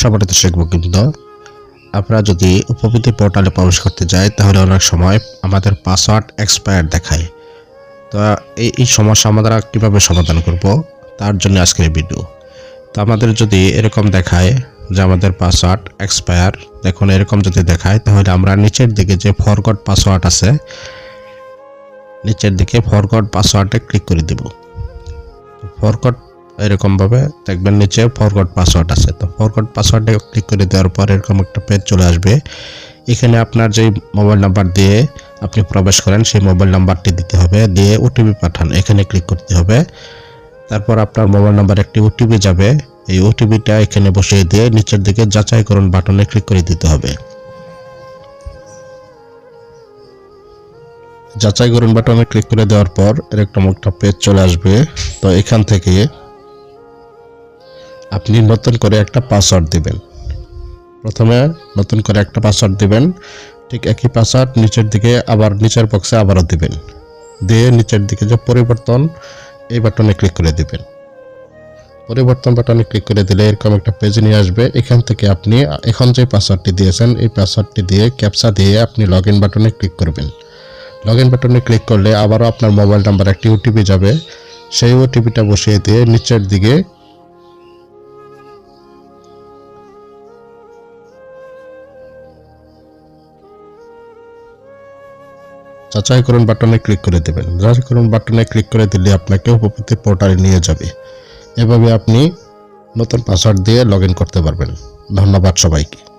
সম্মানিত শিখব কিন্তু আপনারা যদি উপবৃত্তি পোর্টালে প্রবেশ করতে যাই তাহলে অনেক সময় আমাদের পাসওয়ার্ড এক্সপায়ার দেখায়। তো এই এই সমস্যা আমরা কীভাবে সমাধান করব? তার জন্য আজকের ভিডিও তো আমাদের যদি এরকম দেখায় যে আমাদের পাসওয়ার্ড এক্সপায়ার দেখুন এরকম যদি দেখায়, তাহলে আমরা নিচের দিকে যে ফরগট পাসওয়ার্ড আছে, নিচের দিকে ফরগট পাসওয়ার্ডে ক্লিক করে দেব। ফরগট এরকমভাবে দেখবেন নিচে ফরগট পাসওয়ার্ড আছে। তো ফরগট পাসওয়ার্ডে ক্লিক করে দেওয়ার পর এরকম একটা পেজ চলে আসবে। এখানে আপনার যেই মোবাইল নাম্বার দিয়ে আপনি প্রবেশ করেন, সেই মোবাইল নাম্বারটি দিতে হবে, দিয়ে ওটিপি পাঠান। এখানে ক্লিক করতে হবে। তারপর আপনার মোবাইল নাম্বার একটি ওটিপি যাবে। এই ওটিপিটা এখানে বসিয়ে দিয়ে নিচের দিকে যাচাই করুন বাটনে ক্লিক করে দিতে হবে। যাচাই করুন বাটনে ক্লিক করে দেওয়ার পর এরকম একটা পেজ চলে আসবে। তো এখান থেকে আপনি নতুন করে একটা পাসওয়ার্ড দিবেন। প্রথমে নতুন করে একটা পাসওয়ার্ড দিবেন, ঠিক একই পাসওয়ার্ড নিচের দিকে আবার নিচের বক্সে আবারও দিবেন। দিয়ে নিচের দিকে যে পরিবর্তন, এই বাটনে ক্লিক করে দিবেন। পরিবর্তন বাটনে ক্লিক করে দিলে এরকম একটা পেজ নিয়ে আসবে। এখান থেকে আপনি, এখন যে পাসওয়ার্ডটি দিয়েছেন, এই পাসওয়ার্ডটি দিয়ে ক্যাপসা দিয়ে আপনি লগ ইন বাটনে ক্লিক করবেন। লগ ইন বাটনে ক্লিক করলে আবারও আপনার মোবাইল নাম্বার একটি ওটিপি যাবে। সেই ওটিপিটা বসিয়ে দিয়ে নিচের দিকে যাচাই করুন বাটনে ক্লিক করে দেবেন। যাচাইকরণ বাটনে ক্লিক করে দিলে আপনাকে উপকৃত পোর্টালে নিয়ে যাবে। এভাবে আপনি নতুন পাসওয়ার্ড দিয়ে লগ করতে পারবেন। ধন্যবাদ সবাইকে।